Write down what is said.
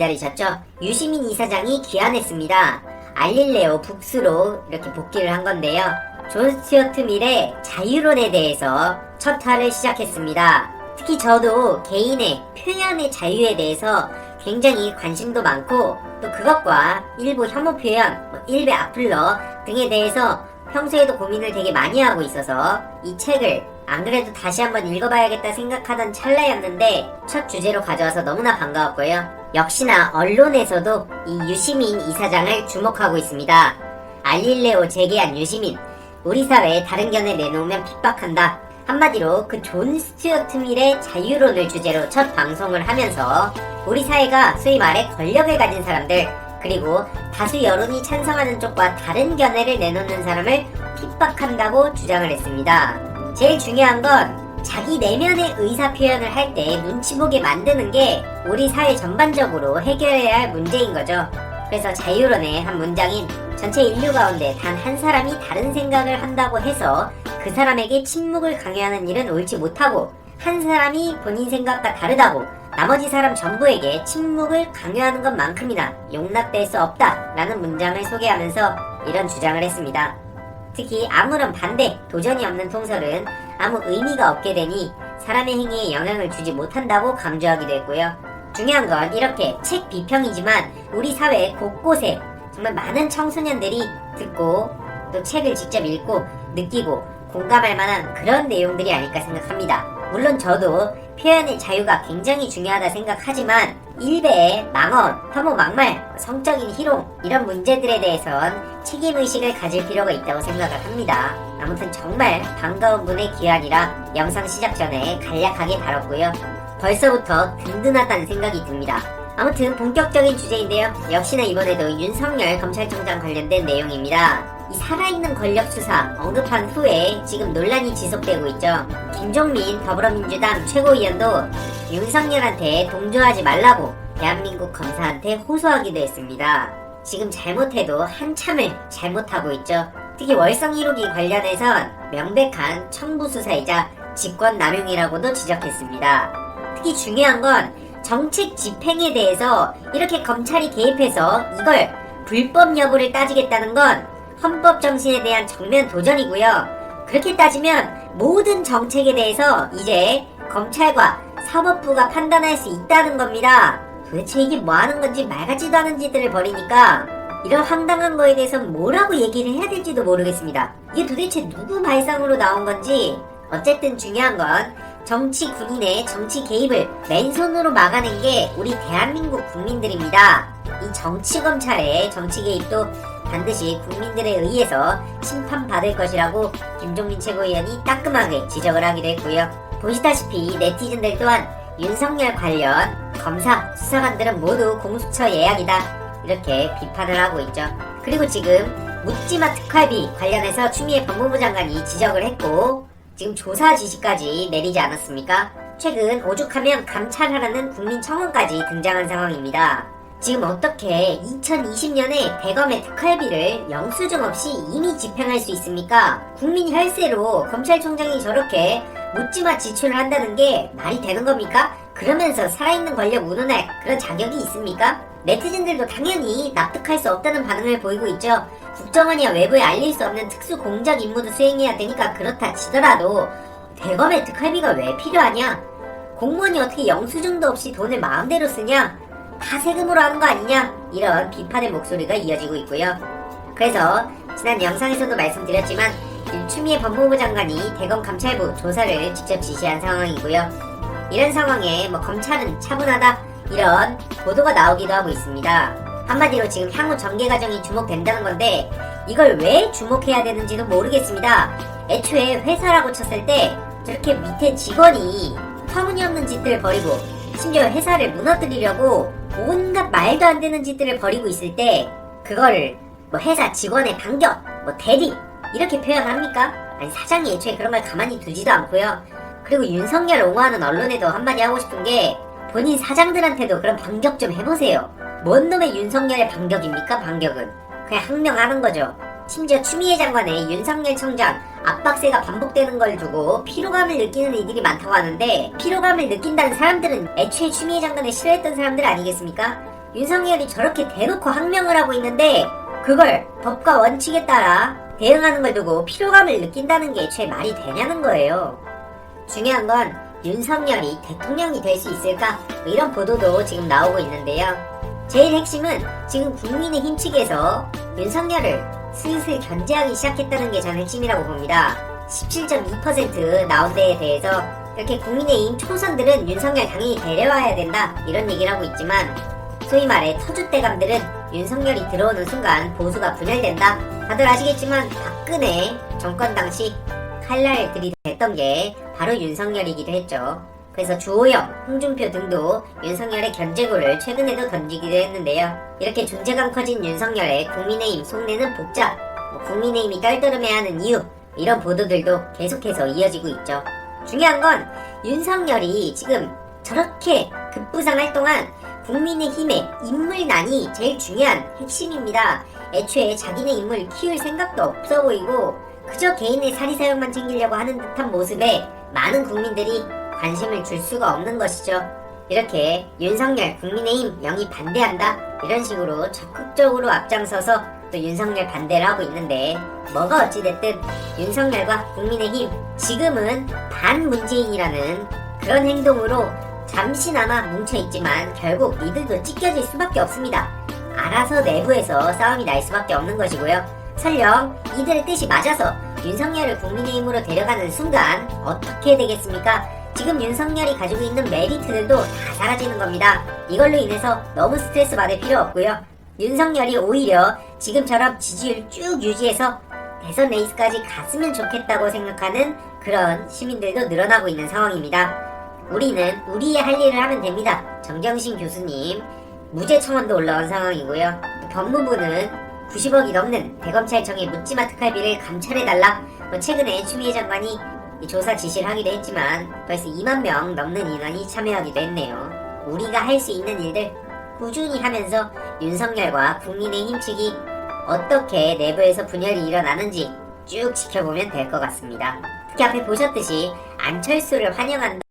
기다리셨죠? 유시민 이사장이 귀환했습니다. 알릴레오 북스로 이렇게 복귀를 한 건데요. 존 스튜어트 밀의 자유론에 대해서 첫 화를 시작했습니다. 특히 저도 개인의 표현의 자유에 대해서 굉장히 관심도 많고 또 그것과 일부 혐오 표현, 뭐 일베 악플러 등에 대해서 평소에도 고민을 되게 많이 하고 있어서 이 책을 안 그래도 다시 한번 읽어봐야겠다 생각하던 찰나였는데 첫 주제로 가져와서 너무나 반가웠고요. 역시나 언론에서도 이 유시민 이사장을 주목하고 있습니다. 알릴레오 재개한 유시민. 우리 사회에 다른 견해 내놓으면 핍박한다. 한마디로 그 존 스튜어트 밀의 자유론을 주제로 첫 방송을 하면서 우리 사회가 소위 말해 권력을 가진 사람들 그리고 다수 여론이 찬성하는 쪽과 다른 견해를 내놓는 사람을 핍박한다고 주장을 했습니다. 제일 중요한 건 자기 내면의 의사 표현을 할 때 눈치 보게 만드는 게 우리 사회 전반적으로 해결해야 할 문제인 거죠. 그래서 자유론의 한 문장인 전체 인류 가운데 단 한 사람이 다른 생각을 한다고 해서 그 사람에게 침묵을 강요하는 일은 옳지 못하고 한 사람이 본인 생각과 다르다고 나머지 사람 전부에게 침묵을 강요하는 것만큼이나 용납될 수 없다 라는 문장을 소개하면서 이런 주장을 했습니다. 특히 아무런 반대, 도전이 없는 통설은 아무 의미가 없게 되니 사람의 행위에 영향을 주지 못한다고 강조하기도 했고요. 중요한 건 이렇게 책 비평이지만 우리 사회 곳곳에 정말 많은 청소년들이 듣고 또 책을 직접 읽고 느끼고 공감할 만한 그런 내용들이 아닐까 생각합니다. 물론 저도 표현의 자유가 굉장히 중요하다 생각하지만 일베의 망언, 혐오 막말, 성적인 희롱 이런 문제들에 대해선 책임의식을 가질 필요가 있다고 생각을 합니다. 아무튼 정말 반가운 분의 기한이라 영상 시작 전에 간략하게 다뤘고요. 벌써부터 든든하다는 생각이 듭니다. 아무튼 본격적인 주제인데요. 역시나 이번에도 윤석열 검찰총장 관련된 내용입니다. 이 살아있는 권력 수사 언급한 후에 지금 논란이 지속되고 있죠. 김종민 더불어민주당 최고위원도 윤석열한테 동조하지 말라고 대한민국 검사한테 호소하기도 했습니다. 지금 잘못해도 한참을 잘못하고 있죠. 특히 월성 1호기 관련해선 명백한 청부 수사이자 직권 남용이라고도 지적했습니다. 특히 중요한 건 정책 집행에 대해서 이렇게 검찰이 개입해서 이걸 불법 여부를 따지겠다는 건 헌법 정신에 대한 정면 도전이고요. 그렇게 따지면 모든 정책에 대해서 이제 검찰과 사법부가 판단할 수 있다는 겁니다. 도대체 이게 뭐 하는 건지 말 같지도 않은 짓들을 벌이니까 이런 황당한 거에 대해서 뭐라고 얘기를 해야 될지도 모르겠습니다. 이게 도대체 누구 발상으로 나온 건지 어쨌든 중요한 건 정치 군인의 정치 개입을 맨손으로 막아낸 게 우리 대한민국 국민들입니다. 이 정치 검찰의 정치 개입도 반드시 국민들에 의해서 심판받을 것이라고 김종민 최고위원이 따끔하게 지적을 하기도 했고요. 보시다시피 네티즌들 또한 윤석열 관련 검사, 수사관들은 모두 공수처 예약이다. 이렇게 비판을 하고 있죠. 그리고 지금 묻지마 특활비 관련해서 추미애 법무부 장관이 지적을 했고 지금 조사 지시까지 내리지 않았습니까? 최근 오죽하면 감찰하라는 국민 청원까지 등장한 상황입니다. 지금 어떻게 2020년에 대검의 특활비를 영수증 없이 이미 집행할 수 있습니까? 국민 혈세로 검찰총장이 저렇게 묻지마 지출을 한다는 게 말이 되는 겁니까? 그러면서 살아있는 권력 운운할 그런 자격이 있습니까? 네티즌들도 당연히 납득할 수 없다는 반응을 보이고 있죠. 국정원이야 외부에 알릴 수 없는 특수 공작 임무도 수행해야 되니까 그렇다 치더라도 대검의 특활비가 왜 필요하냐? 공무원이 어떻게 영수증도 없이 돈을 마음대로 쓰냐? 다 세금으로 하는 거 아니냐? 이런 비판의 목소리가 이어지고 있고요. 그래서 지난 영상에서도 말씀드렸지만 추미애 법무부 장관이 대검 감찰부 조사를 직접 지시한 상황이고요. 이런 상황에 뭐 검찰은 차분하다 이런 보도가 나오기도 하고 있습니다. 한마디로 지금 향후 전개 과정이 주목된다는 건데 이걸 왜 주목해야 되는지도 모르겠습니다. 애초에 회사라고 쳤을 때 저렇게 밑에 직원이 터무니없는 짓들을 벌이고 심지어 회사를 무너뜨리려고 온갖 말도 안 되는 짓들을 벌이고 있을 때 그거를 뭐 회사 직원의 반격, 뭐 대리 이렇게 표현합니까? 아니 사장이 애초에 그런 걸 가만히 두지도 않고요. 그리고 윤석열 옹호하는 언론에도 한마디 하고 싶은 게 본인 사장들한테도 그런 반격 좀 해보세요. 뭔 놈의 윤석열의 반격입니까? 반격은 그냥 항명하는 거죠. 심지어 추미애 장관의 윤석열 청장 압박세가 반복되는 걸 두고 피로감을 느끼는 이들이 많다고 하는데 피로감을 느낀다는 사람들은 애초에 추미애 장관을 싫어했던 사람들 아니겠습니까? 윤석열이 저렇게 대놓고 항명을 하고 있는데 그걸 법과 원칙에 따라 대응하는 걸 두고 피로감을 느낀다는 게죄 말이 되냐는 거예요. 중요한 건 윤석열이 대통령이 될 수 있을까? 뭐 이런 보도도 지금 나오고 있는데요. 제일 핵심은 지금 국민의힘 측에서 윤석열을 슬슬 견제하기 시작했다는 게 저는 핵심이라고 봅니다. 17.2% 나온 데에 대해서 이렇게 국민의힘 초선들은 윤석열 당연히 데려와야 된다 이런 얘기를 하고 있지만 소위 말해 터줏대감들은 윤석열이 들어오는 순간 보수가 분열된다. 다들 아시겠지만 박근혜 정권 당시 칼날 들이댔던 게 바로 윤석열이기도 했죠. 그래서 주호영, 홍준표 등도 윤석열의 견제구를 최근에도 던지기도 했는데요. 이렇게 존재감 커진 윤석열의 국민의힘 속내는 복잡, 뭐 국민의힘이 떨떠름해하는 이유 이런 보도들도 계속해서 이어지고 있죠. 중요한 건 윤석열이 지금 저렇게 급부상할 동안 국민의힘의 인물난이 제일 중요한 핵심입니다. 애초에 자기네 인물 키울 생각도 없어 보이고 그저 개인의 사리사욕만 챙기려고 하는 듯한 모습에 많은 국민들이 관심을 줄 수가 없는 것이죠. 이렇게 윤석열 국민의힘 영입 반대한다 이런 식으로 적극적으로 앞장서서 또 윤석열 반대를 하고 있는데 뭐가 어찌됐든 윤석열과 국민의힘 지금은 반문재인이라는 그런 행동으로 잠시나마 뭉쳐있지만 결국 이들도 찢겨질 수밖에 없습니다. 알아서 내부에서 싸움이 날 수밖에 없는 것이고요. 설령 이들의 뜻이 맞아서 윤석열을 국민의힘으로 데려가는 순간 어떻게 되겠습니까? 지금 윤석열이 가지고 있는 메리트들도 다 사라지는 겁니다. 이걸로 인해서 너무 스트레스 받을 필요 없고요. 윤석열이 오히려 지금처럼 지지율 쭉 유지해서 대선 레이스까지 갔으면 좋겠다고 생각하는 그런 시민들도 늘어나고 있는 상황입니다. 우리는 우리의 할 일을 하면 됩니다. 정경심 교수님 무죄 청원도 올라온 상황이고요. 또 법무부는 90억이 넘는 대검찰청의 묻지마 특활비를 감찰해달라. 뭐 최근에 추미애 장관이 이 조사 지시를 하기도 했지만 벌써 2만 명 넘는 인원이 참여하기도 했네요. 우리가 할 수 있는 일들 꾸준히 하면서 윤석열과 국민의힘 측이 어떻게 내부에서 분열이 일어나는지 쭉 지켜보면 될 것 같습니다. 특히 앞에 보셨듯이 안철수를 환영한다.